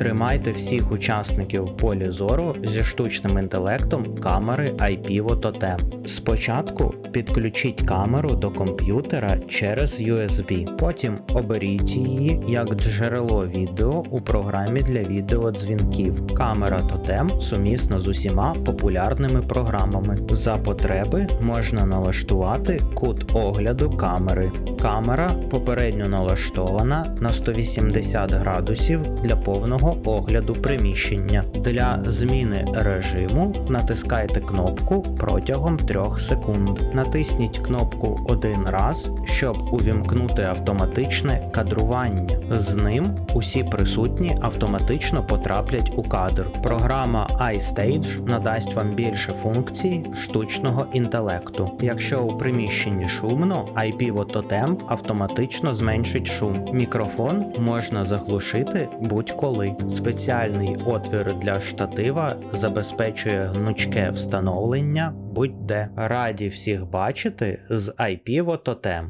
Тримайте всіх учасників полі зору зі штучним інтелектом камери IP Totem. Спочатку підключіть камеру до комп'ютера через USB. Потім оберіть її як джерело відео у програмі для відеодзвінків. Камера Totem сумісна з усіма популярними програмами. За потреби можна налаштувати кут огляду камери. Камера попередньо налаштована на 180 градусів для повного огляду приміщення. Для зміни режиму натискайте кнопку протягом 3 секунд. Натисніть кнопку один раз, щоб увімкнути автоматичне кадрування. З ним усі присутні автоматично потраплять у кадр. Програма iStage надасть вам більше функцій штучного інтелекту. Якщо у приміщенні шумно, IP Totem автоматично зменшить шум. Мікрофон можна заглушити будь-коли. Спеціальний отвір для штатива забезпечує гнучке встановлення будь-де. Раді всіх бачити з IP Totem.